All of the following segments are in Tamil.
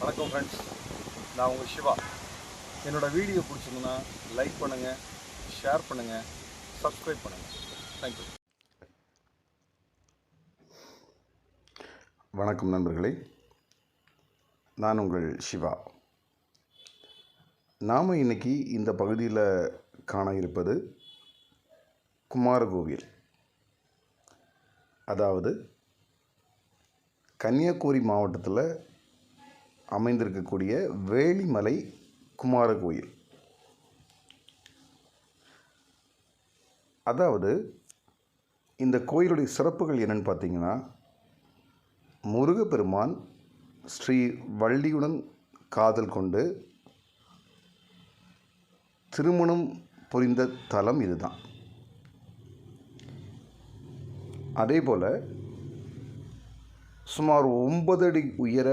வணக்கம் ஃப்ரெண்ட்ஸ் நான் உங்கள் சிவா. என்னோட வீடியோ பிடிச்சிங்கன்னா லைக் பண்ணுங்கள் ஷேர் பண்ணுங்கள் சப்ஸ்கிரைப் பண்ணுங்கள் தேங்க்யூ வணக்கம் நண்பர்களே. நான் உங்கள் சிவா. நாம் இன்னைக்கு இந்த பகுதியில் காண இருப்பது குமாரகோவில் அதாவது கன்னியாகுமரி மாவட்டத்தில் அமைந்திருக்கக்கூடிய வேலிமலை குமார கோயில். அதாவது இந்த கோயிலுடைய சிறப்புகள் என்னென்னு பார்த்தீங்கன்னா முருகப்பெருமான் ஸ்ரீ வள்ளியுடன் காதல் கொண்டு திருமணம் புரிந்த தலம் இதுதான். அதே போல் சுமார் ஒன்பது அடி உயர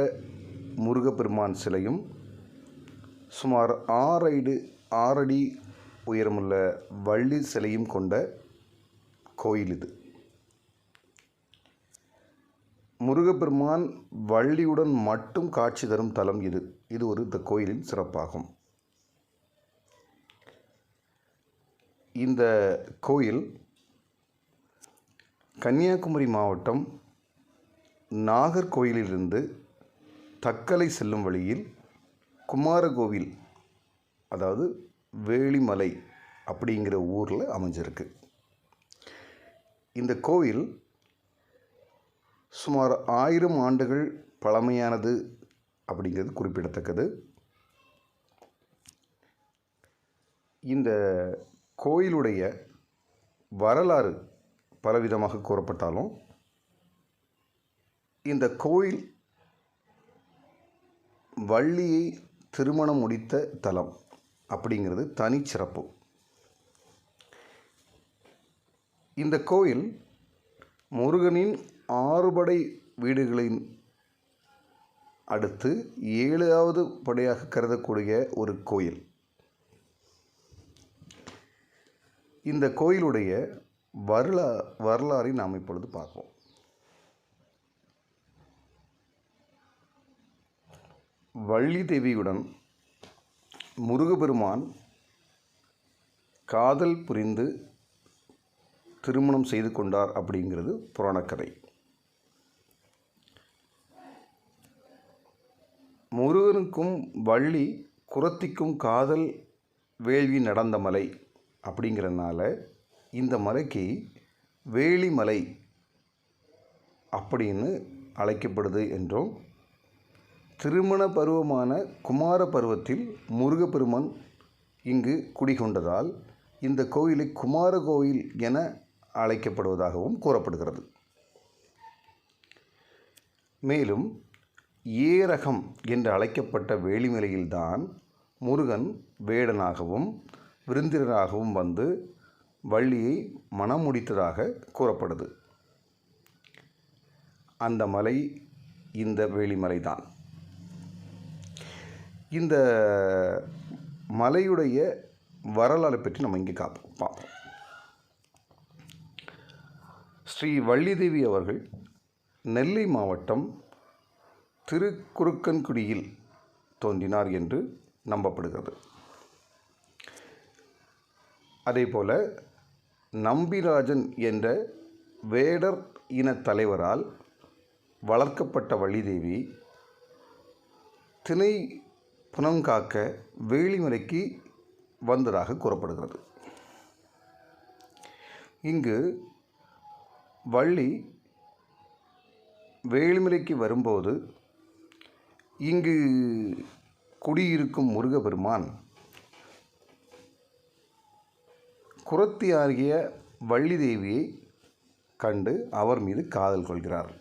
முருகப்பெருமான் சிலையும் சுமார் ஆறடி ஆறடி உயரமுள்ள வள்ளி சிலையும் கொண்ட கோயில் இது. முருகப்பெருமான் வள்ளியுடன் மட்டும் காட்சி தரும் தலம் இது. இது ஒரு இந்த கோயிலின் சிறப்பாகும். இந்த கோயில் கன்னியாகுமரி மாவட்டம் நாகர்கோயிலிலிருந்து தக்கலை செல்லும் வழியில் குமாரகோவில் அதாவது வேளிமலை அப்படிங்கிற ஊரில் அமைஞ்சிருக்கு. இந்த கோவில் சுமார் ஆயிரம் ஆண்டுகள் பழமையானது அப்படிங்கிறது குறிப்பிடத்தக்கது. இந்த கோயிலுடைய வரலாறு பலவிதமாக கூறப்பட்டாலும் இந்த கோயில் வள்ளியை திருமணம் முடித்த தலம் அப்படிங்கிறது தனிச்சிறப்பு இந்த கோயில் முருகனின் ஆறுபடை வீடுகளின் அடுத்து ஏழாவது படையாக கருதக்கூடிய ஒரு கோயில். இந்த கோயிலுடைய வரலா வரலாறை நாம் இப்பொழுது பார்ப்போம். வள்ளி தேவியுடன் முருகபெருமான் காதல் புரிந்து திருமணம் செய்து கொண்டார் அப்படிங்கிறது புராணக்கதை. முருகனுக்கும் வள்ளி குரத்திக்கும் காதல் வேள்வி நடந்த மலை அப்படிங்கிறனால இந்த மலைக்கு வேலிமலை அப்படின்னு அழைக்கப்படுது என்றும் திருமண பருவமான குமார பருவத்தில் முருகப்பெருமான் இங்கு குடிகொண்டதால் இந்த கோயிலை குமார கோயில் என அழைக்கப்படுவதாகவும் கூறப்படுகிறது. மேலும் ஏரகம் என்று அழைக்கப்பட்ட வேலிமலையில்தான் முருகன் வேடனாகவும் விருந்தினராகவும் வந்து வள்ளியை மனம் முடித்ததாக கூறப்படுது. அந்த மலை இந்த வேலிமலை தான் இந்த மலையுடைய வரலாறு பற்றி நம்ம இங்கே காப்போம் பார்ப்போம். ஸ்ரீ வள்ளிதேவி அவர்கள் நெல்லை மாவட்டம் திருக்குறுக்கன்குடியில் தோன்றினார் என்று நம்பப்படுகிறது. அதேபோல நம்பிராஜன் என்ற வேடர் இன தலைவரால் வளர்க்கப்பட்ட வள்ளிதேவி திணை புனங்காக்க வேலிமலைக்கு வந்ததாக கூறப்படுகிறது. இங்கு வள்ளி வேலிமலைக்கு வரும்போது இங்கு குடியிருக்கும் முருகபெருமான் குரத்தி ஆகிய வள்ளி தேவியை கண்டு அவர் மீது காதல் கொள்கிறார்.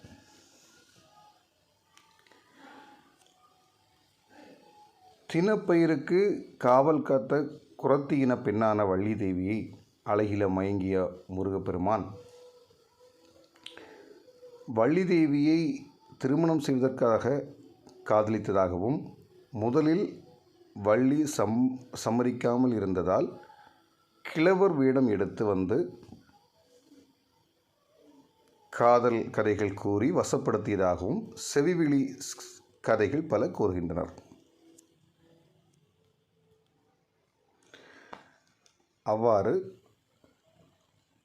தினப்பயிருக்கு காவல் காத்த குரத்தி இன பெண்ணான வள்ளி தேவியை அழகில மயங்கிய முருகப்பெருமான். வள்ளி தேவியை திருமணம் செய்வதற்காக காதலித்ததாகவும் முதலில் வள்ளி சம் சம்மரிக்காமல் இருந்ததால் கிழவர் வேடம் எடுத்து வந்து காதல் கதைகள் கூறி வசப்படுத்தியதாகவும் செவிவிழி கதைகள் பல கூறுகின்றனர். அவ்வாறு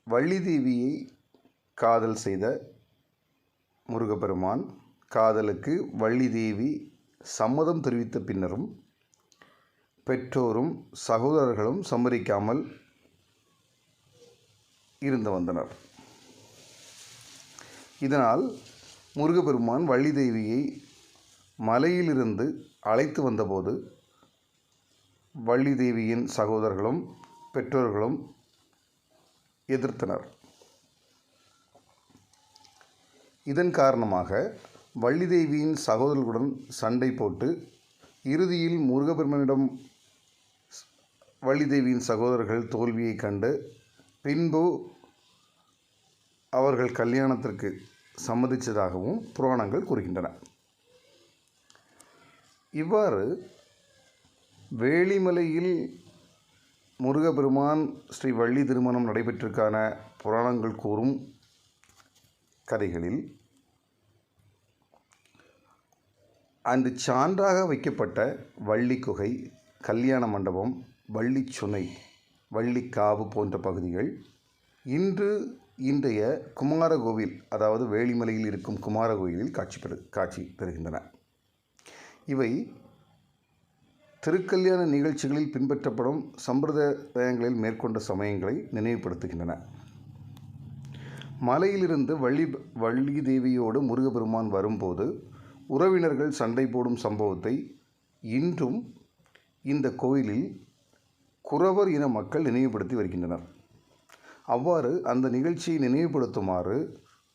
வள்ளி தேவியை காதல் செய்த முருகப்பெருமான் காதலுக்கு வள்ளி தேவி சம்மதம் தெரிவித்த பின்னரும் பெற்றோரும் சகோதரர்களும் சம்மதிக்காமல் இருந்து வந்தனர். இதனால் முருகப்பெருமான் வள்ளி தேவியை மலையிலிருந்து அழைத்து வந்தபோது வள்ளி தேவியின் சகோதரர்களும் பெற்றோர்களும் எதிர்த்தனர். இதன் காரணமாக வள்ளி தேவியின் சகோதரர்களுடன் சண்டை போட்டு இறுதியில் முருகபெருமனிடம் வள்ளி தேவியின் சகோதரர்கள் தோல்வியை கண்டு பின்பு அவர்கள் கல்யாணத்திற்கு சம்மதித்ததாகவும் புராணங்கள் கூறுகின்றன. இவ்வாறு வேளிமலையில் முருகப்பெருமான் ஸ்ரீ வள்ளி திருமணம் நடைபெற்றிருக்கான புராணங்கள் கூறும் கதைகளில் அன்று சான்றாக வைக்கப்பட்ட வள்ளி குகை கல்யாண மண்டபம் வள்ளி சுனை வள்ளிக்காவு போன்ற பகுதிகள் இன்று இன்றைய குமாரகோவில் அதாவது வேளிமலையில் இருக்கும் குமாரகோவிலில் காட்சி பெறு காட்சி தருகின்றன இவை திருக்கல்யாண நிகழ்ச்சிகளில் பின்பற்றப்படும் சம்பிரதாயங்களில் மேற்கொண்ட சமயங்களை நினைவுபடுத்துகின்றன. மலையிலிருந்து வள்ளி வள்ளி தேவியோடு முருகப்பெருமான் வரும்போது உறவினர்கள் சண்டை போடும் சம்பவத்தை இன்றும் இந்த கோயிலில் குறவர் இன மக்கள் நினைவுபடுத்தி வருகின்றனர். அவ்வாறு அந்த நிகழ்ச்சியை நினைவுபடுத்துமாறு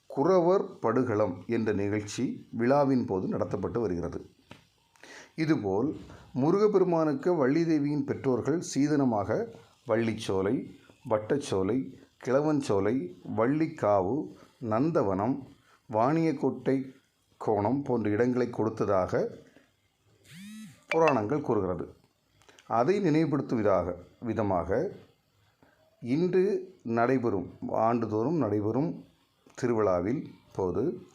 குறவர் படுகளம் என்ற நிகழ்ச்சி விழாவின் போது நடத்தப்பட்டு வருகிறது. இதுபோல் முருகப்பெருமானுக்கு வள்ளி தேவியின் பெற்றோர்கள் சீதனமாக வள்ளிச்சோலை வட்டச்சோலை கிழவஞ்சோலை வள்ளிக்காவு நந்தவனம் வாணியக்கோட்டை கோணம் போன்ற இடங்களை கொடுத்ததாக புராணங்கள் கூறுகிறது. அதை நினைவுபடுத்தும் விதாக விதமாக இன்று நடைபெறும் ஆண்டுதோறும் நடைபெறும் திருவிழாவில் போது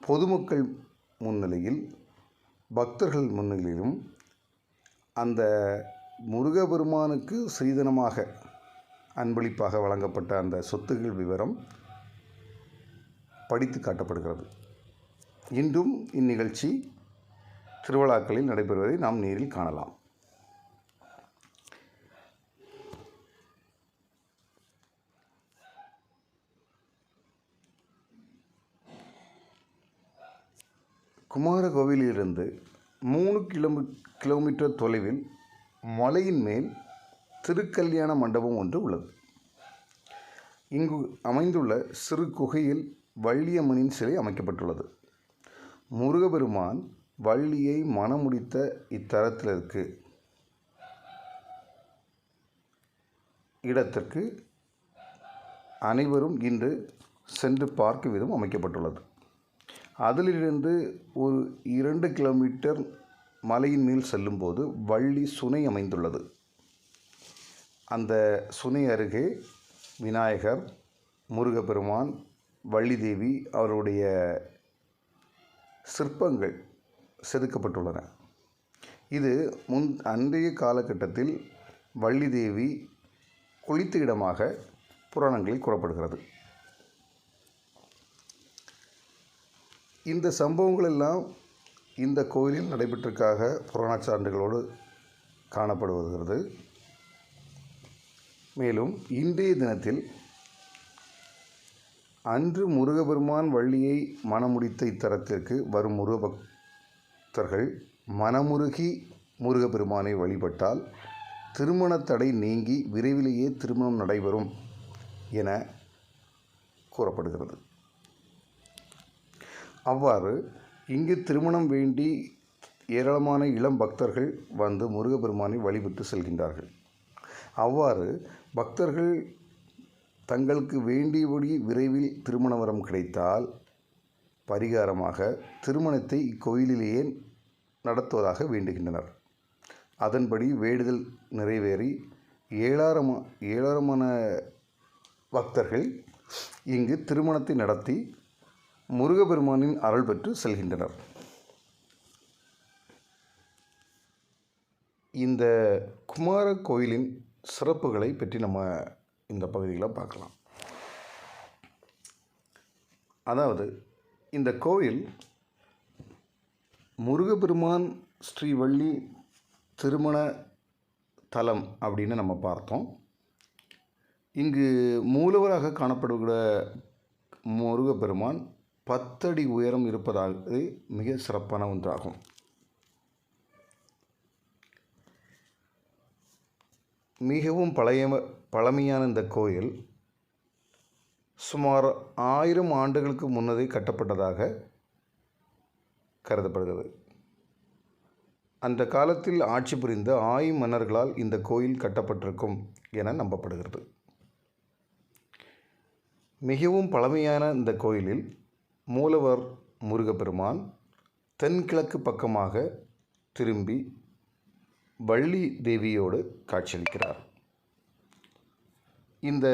பொதுமக்கள் முன்னிலையில் பக்தர்கள் முன்னிலையிலும் அந்த முருகபெருமானுக்கு ஸ்ரீதனமாக அன்பளிப்பாக வழங்கப்பட்ட அந்த சொத்துகள் விவரம் படித்து காட்டப்படுகிறது. இன்றும் இந்நிகழ்ச்சி திருவிழாக்களில் நடைபெறுவதை நாம் நேரில் காணலாம். குமாரகோவிலிருந்து மூணு கிலோமீ கிலோமீட்டர் தொலைவில் மலையின் மேல் திருக்கல்யாண மண்டபம் ஒன்று உள்ளது. இங்கு அமைந்துள்ள சிறு குகையில் வள்ளியம்மனின் சிலை அமைக்கப்பட்டுள்ளது. முருகபெருமான் வள்ளியை மணமுடித்த இருக்கு இடத்திற்கு அனைவரும் இன்று சென்று பார்க்கும் விதம் அமைக்கப்பட்டுள்ளது. அதிலிருந்து ஒரு இரண்டு கிலோமீட்டர் மலையின் மேல் செல்லும்போது வள்ளி சுனை அமைந்துள்ளது. அந்த சுனை அருகே விநாயகர் முருகப்பெருமான் வள்ளி தேவி அவருடைய சிற்பங்கள் செதுக்கப்பட்டுள்ளன. இது முன் அன்றைய காலகட்டத்தில் வள்ளி தேவி குளித்த இடமாக புராணங்களில் கூறப்படுகிறது. இந்த சம்பவங்கள் எல்லாம் இந்த கோயிலில் நடைபெற்றிருக்காக புராண சான்றுகளோடு காணப்படுகிறது. மேலும் இன்றைய தினத்தில் அன்று முருகபெருமான் வள்ளியை மணமுடித்த இத்தலத்திற்கு வரும் முருகபக்தர்கள் மனமுருகி முருகப்பெருமானை வழிபட்டால் திருமண தடை நீங்கி விரைவிலேயே திருமணம் நடைபெறும் என கூறப்படுகிறது. அவ்வாறு இங்கு திருமணம் வேண்டி ஏராளமான இளம் பக்தர்கள் வந்து முருகப்பெருமானை வழிபட்டு செல்கின்றார்கள். அவ்வாறு பக்தர்கள் தங்களுக்கு வேண்டியபடி விரைவில் திருமண வரம் கிடைத்தால் பரிகாரமாக திருமணத்தை இக்கோயிலிலேயே நடத்துவதாக வேண்டுகின்றனர். அதன்படி வேண்டுதல் நிறைவேறி ஏழாயிரம் ஏழாயிரமான பக்தர்கள் இங்கு திருமணத்தை நடத்தி முருகப்பெருமானின் அருள் பெற்று செல்கின்றனர். இந்த குமார கோயிலின் சிறப்புகளை பற்றி நம்ம இந்த பகுதியில் பார்க்கலாம். அதாவது இந்த கோயில் முருகப்பெருமான் ஸ்ரீவள்ளி திருமண தலம் அப்படின்னு நம்ம பார்த்தோம். இங்கு மூலவராக காணப்படுகிற முருகப்பெருமான் பத்தடி உயரம் இருப்பதாக மிக சிறப்பான ஒன்றாகும். மிகவும் பழைய பழமையான இந்த கோயில் சுமார் ஆயிரம் ஆண்டுகளுக்கு முன்னதே கட்டப்பட்டதாக கருதப்படுகிறது. அந்த காலத்தில் ஆட்சி புரிந்த ஆய் மன்னர்களால் இந்த கோயில் கட்டப்பட்டிருக்கும் என நம்பப்படுகிறது. மிகவும் பழமையான இந்த கோயிலில் மூலவர் முருகப்பெருமான் தென்கிழக்கு பக்கமாக திரும்பி வள்ளி தேவியோடு காட்சியளிக்கிறார். இந்த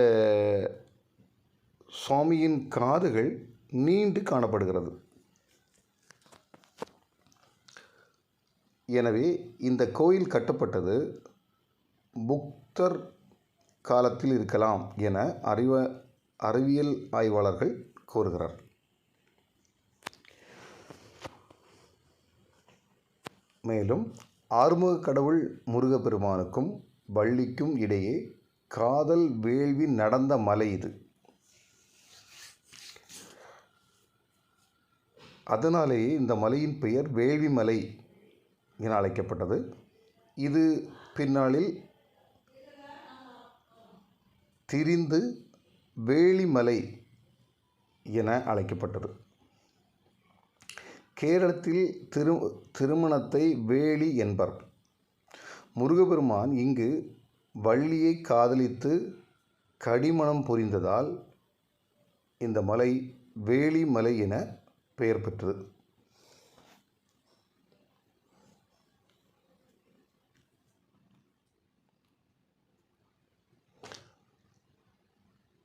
சுவாமியின் காதுகள் நீண்டு காணப்படுகிறது. எனவே இந்த கோயில் கட்டப்பட்டது புக்தர் காலத்தில் இருக்கலாம் என அறிவ அறிவியல் ஆய்வாளர்கள் கூறுகிறார். மேலும் ஆறுமுக கடவுள் முருகப்பெருமானுக்கும் வள்ளிக்கும் இடையே காதல் வேள்வி நடந்த மலை இது. அதனாலேயே இந்த மலையின் பெயர் வேள்வி மலை என அழைக்கப்பட்டது. இது பின்னாளில் திரிந்து வேளிமலை என அழைக்கப்பட்டது. கேரளத்தில் திரு திருமணத்தை வேலி என்பர். முருகபெருமான் இங்கு வள்ளியை காதலித்து கடிமணம் புரிந்ததால் இந்த மலை வேலி மலை என பெயர் பெற்றது.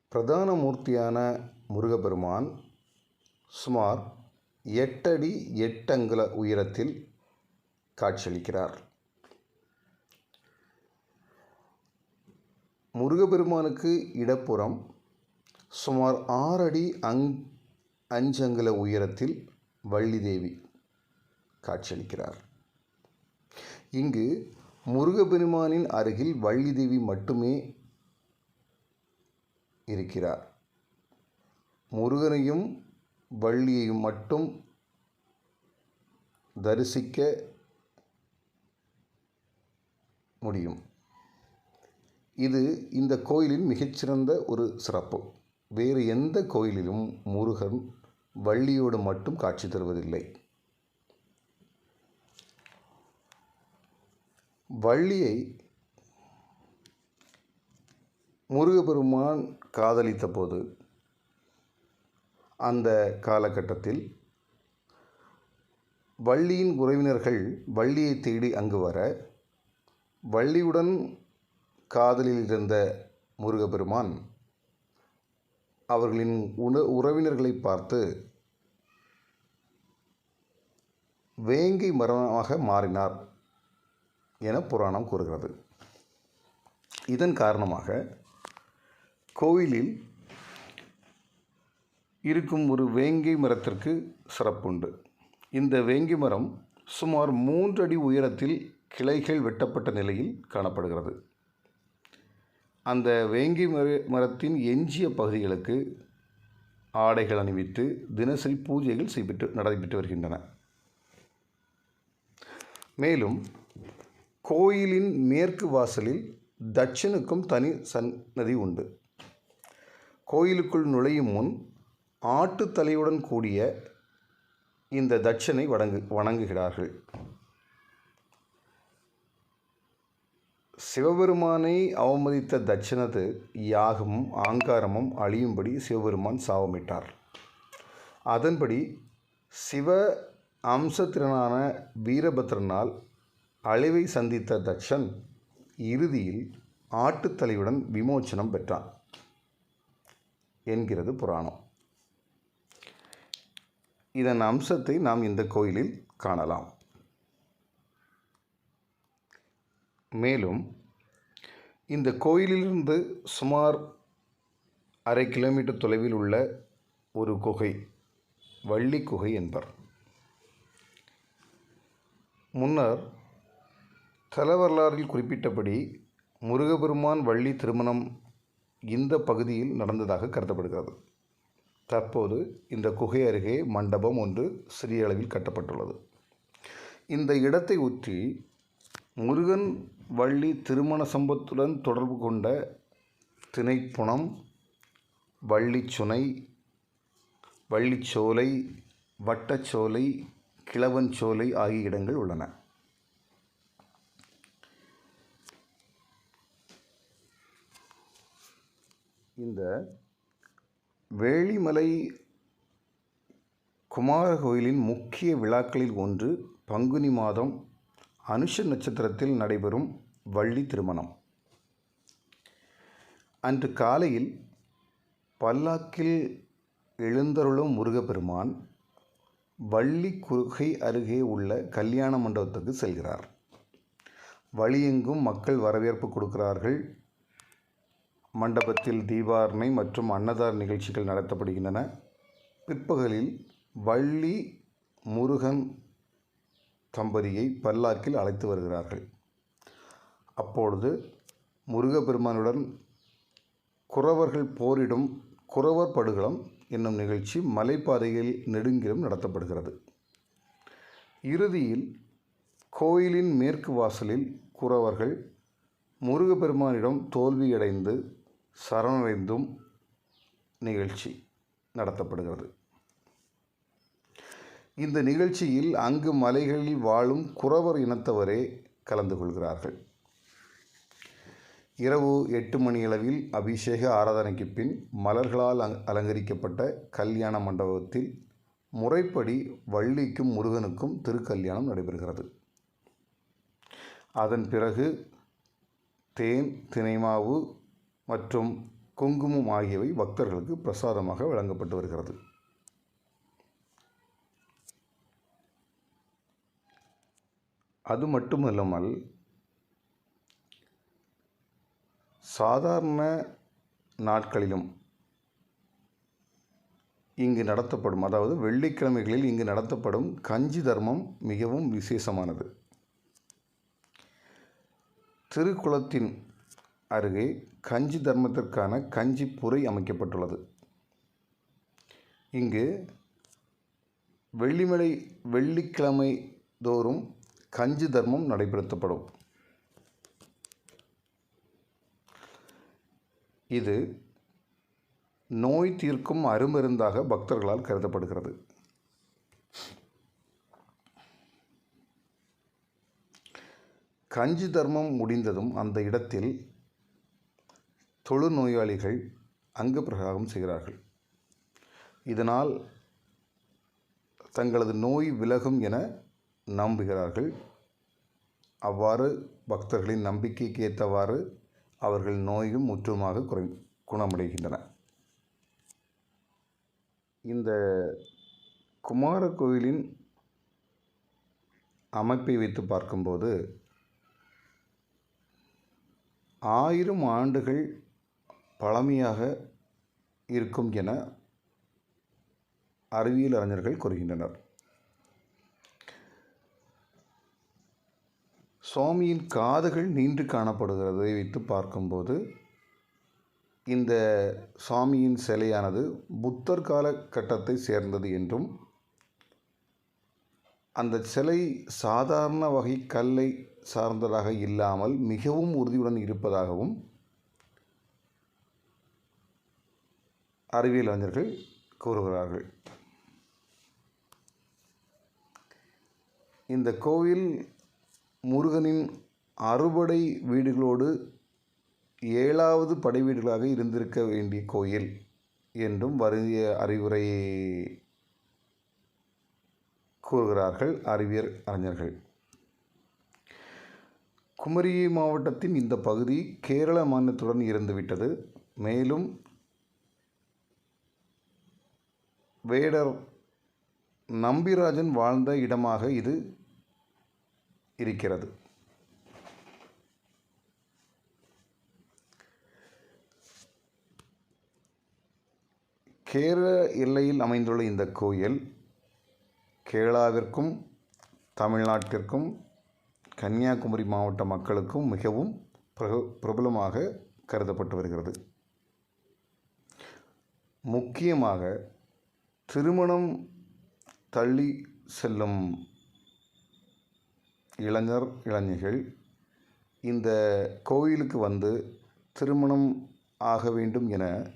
பிரதான மூர்த்தியான முருகபெருமான் சுமார் எட்டடி எட்டங்குல உயரத்தில் காட்சியளிக்கிறார். முருகப்பெருமானுக்கு இடப்புறம் சுமார் ஆறடி அங் அஞ்சங்குல உயரத்தில் வள்ளி தேவி காட்சியளிக்கிறார். இங்கு முருகப்பெருமானின் அருகில் வள்ளி தேவி மட்டுமே இருக்கிறார். முருகனையும் வள்ளியையும் மட்டும் தரிசிக்க முடியும். இது இந்த கோயிலின் மிகச்சிறந்த ஒரு சிறப்பு. வேறு எந்த கோயிலிலும் முருகன் வள்ளியோடு மட்டும் காட்சி தருவதில்லை. வள்ளியை முருகபெருமான் காதலித்த போது அந்த காலகட்டத்தில் வள்ளியின் உறவினர்கள் வள்ளியை தேடி அங்கு வர வள்ளியுடன் காதலில் இருந்த முருகப்பெருமான் அவர்களின் உண உறவினர்களை பார்த்து வேங்கை மரணமாக மாறினார் என புராணம் கூறுகிறது. இதன் காரணமாக கோயிலில் இருக்கும் ஒரு வேங்கை மரத்திற்கு சிறப்புண்டு. இந்த வேங்கை மரம் சுமார் மூன்று அடி உயரத்தில் கிளைகள் வெட்டப்பட்ட நிலையில் காணப்படுகிறது. அந்த வேங்கை மர மரத்தின் எஞ்சிய பகுதிகளுக்கு ஆடைகள் அணிவித்து தினசரி பூஜைகள் செய்யப்பட்டு நடைபெற்று வருகின்றன. மேலும் கோயிலின் மேற்கு வாசலில் தட்சனுக்கும் தனி சன்னதி உண்டு. கோயிலுக்குள் நுழையும் முன் ஆட்டுத்தலையுடன் கூடிய இந்த தட்சனை வணங்கு வணங்குகிறார்கள். சிவபெருமானை அவமதித்த தட்சணது யாகமும் ஆங்காரமும் அழியும்படி சிவபெருமான் சாவமிட்டார் அதன்படி சிவ அம்சத்திறனான வீரபத்ரனால் அழிவை சந்தித்த தட்சன் இறுதியில் ஆட்டுத்தலையுடன் விமோச்சனம் பெற்றான். என்கிறது புராணம். இதன் அம்சத்தை நாம் இந்த கோயிலில் காணலாம். மேலும் இந்த கோயிலிலிருந்து சுமார் அரை கிலோமீட்டர் தொலைவில் உள்ள ஒரு குகை வள்ளி குகை என்பர். முன்னர் தல வரலாறில் குறிப்பிட்டபடி முருகபெருமான் வள்ளி திருமணம் இந்த பகுதியில் நடந்ததாக கருதப்படுகிறது. தற்போது இந்த குகை அருகே மண்டபம் ஒன்று சிறிய அளவில் கட்டப்பட்டுள்ளது. இந்த இடத்தை ஒற்றி முருகன் வள்ளி திருமண சம்பத்துடன் தொடர்பு கொண்ட திணைப்புணம் வள்ளிச்சுனை வள்ளிச்சோலை வட்டச்சோலை கிழவன்சோலை ஆகிய இடங்கள் உள்ளன. இந்த வேளிமலை குமார கோயிலின் முக்கிய விழாக்களில் ஒன்று பங்குனி மாதம் அனுஷ நட்சத்திரத்தில் நடைபெறும் வள்ளி திருமணம். அன்று காலையில் பல்லாக்கில் எழுந்தருளும் முருகப்பெருமான் வள்ளி குறுகை அருகே உள்ள கல்யாண மண்டபத்துக்கு செல்கிறார். வழியெங்கும் மக்கள் வரவேற்பு கொடுக்கிறார்கள். மண்டபத்தில் தீபாரணை மற்றும் அன்னதான நிகழ்ச்சிகள் நடத்தப்படுகின்றன. பிற்பகலில் வள்ளி முருகன் தம்பதியை பல்லாக்கில் அழைத்து வருகிறார்கள். அப்பொழுது முருகப்பெருமானுடன் குறவர்கள் போரிடும் குறவர் படுகளம் என்னும் நிகழ்ச்சி மலைப்பாதையில் நெடுங்கிலும் நடத்தப்படுகிறது. இறுதியில் கோயிலின் மேற்கு வாசலில் குறவர்கள் முருகப்பெருமானிடம் தோல்வியடைந்து சரணடைந்தும் நிகழ்ச்சி நடத்தப்படுகிறது. இந்த நிகழ்ச்சியில் அங்கு மலைகளில் வாழும் குறவர் இனத்தவரே கலந்து கொள்கிறார்கள். இரவு எட்டு மணியளவில் அபிஷேக ஆராதனைக்கு பின் மலர்களால் அலங்கரிக்கப்பட்ட கல்யாண மண்டபத்தில் முறைப்படி வள்ளிக்கும் முருகனுக்கும் திருக்கல்யாணம் நடைபெறுகிறது. அதன் பிறகு தேன் தினைமாவு மற்றும் குங்குமம் ஆகியவை பக்தர்களுக்கு பிரசாதமாக வழங்கப்பட்டு வருகிறது. அது மட்டுமல்லாமல் சாதாரண நாட்களிலும் இங்கு நடத்தப்படும் அதாவது வெள்ளிக்கிழமைகளில் இங்கு நடத்தப்படும் கஞ்சி தர்மம் மிகவும் விசேஷமானது. திருக்குளத்தின் அருகே கஞ்சி தர்மத்திற்கான கஞ்சி புரை அமைக்கப்பட்டுள்ளது. இங்கு வெள்ளிமலை வெள்ளிக்கிழமை தோறும் கஞ்சி தர்மம் நடைபெறுத்தப்படும். இது நோய் தீர்க்கும் அருமருந்தாக பக்தர்களால் கருதப்படுகிறது. கஞ்சி தர்மம் முடிந்ததும் அந்த இடத்தில் தொழுநோயாளிகள் அங்கு பிரகாரம் செய்கிறார்கள். இதனால் தங்களது நோய் விலகும் என நம்புகிறார்கள். அவ்வாறு பக்தர்களின் நம்பிக்கைக்கு ஏற்றவாறு அவர்கள் நோயும் முற்றுமாக குறை குணமடைகின்றன. இந்த குமார கோயிலின் அமைப்பை வைத்து பார்க்கும்போது ஆயிரம் ஆண்டுகள் பழமையாக இருக்கும் என அறிவியல் அறிஞர்கள் கூறுகின்றனர். சுவாமியின் காதுகள் நீண்டு காணப்படுகிறதை வைத்து பார்க்கும்போது இந்த சுவாமியின் சிலையானது புத்தர் காலகட்டத்தை சேர்ந்தது என்றும் அந்த சிலை சாதாரண வகை கல்லை சார்ந்ததாக இல்லாமல் மிகவும் உறுதியுடன் இருப்பதாகவும் அறிவியல் அறிஞர்கள் கூறுகிறார்கள். இந்த கோவில் முருகனின் அறுபடை வீடுகளோடு ஏழாவது படை வீடுகளாக இருந்திருக்க வேண்டிய கோயில் என்றும் வருகிய அறிவுரை கூறுகிறார்கள் அறிவியல் அறிஞர்கள். குமரி மாவட்டத்தின் இந்த பகுதி கேரள மாநிலத்துடன் இருந்துவிட்டது மேலும் வேடர் நம்பிராஜன் வாழ்ந்த இடமாக இது இருக்கிறது. கேரள எல்லையில் அமைந்துள்ள இந்த கோயில் கேரளாவிற்கும் தமிழ்நாட்டிற்கும் கன்னியாகுமரி மாவட்ட மக்களுக்கும் மிகவும் பிரபலமாக கருதப்பட்டு வருகிறது. முக்கியமாக திருமணம் தள்ளி செல்லும் இளைஞர் இளைஞர்கள் இந்த கோயிலுக்கு வந்து திருமணம் ஆக வேண்டும் என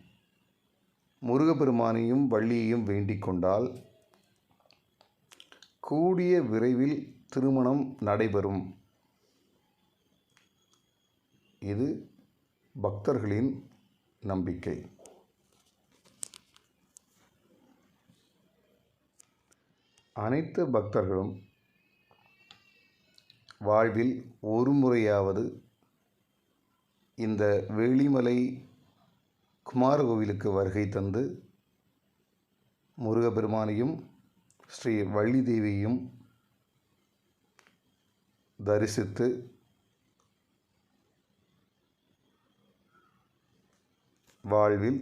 முருகப்பெருமானையும் வள்ளியையும் வேண்டிக் கொண்டால் கூடிய விரைவில் திருமணம் நடைபெறும். இது பக்தர்களின் நம்பிக்கை. அனைத்து பக்தர்களும் வாழ்வில் ஒரு முறையாவது இந்த வேளிமலை குமார கோவிலுக்கு வருகை தந்து முருகப்பெருமானையும் ஸ்ரீ வள்ளி தேவியையும் தரிசித்து வாழ்வில்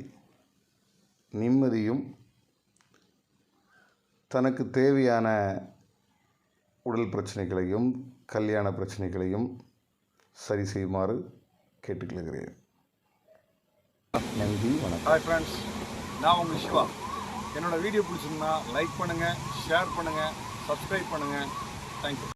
நிம்மதியும் தனக்கு தேவையான உடல் பிரச்சனைகளையும் கல்யாண பிரச்சனைகளையும் சரி செய்யுமாறு கேட்டுக்கொள்கிறேன். நன்றி வணக்கம். ஹாய் ஃப்ரெண்ட்ஸ் நான் உங்கள் சிவா. என்னோடய வீடியோ பிடிச்சிருந்தா லைக் பண்ணுங்கள் ஷேர் பண்ணுங்கள் சப்ஸ்கிரைப் பண்ணுங்கள் தேங்க்யூ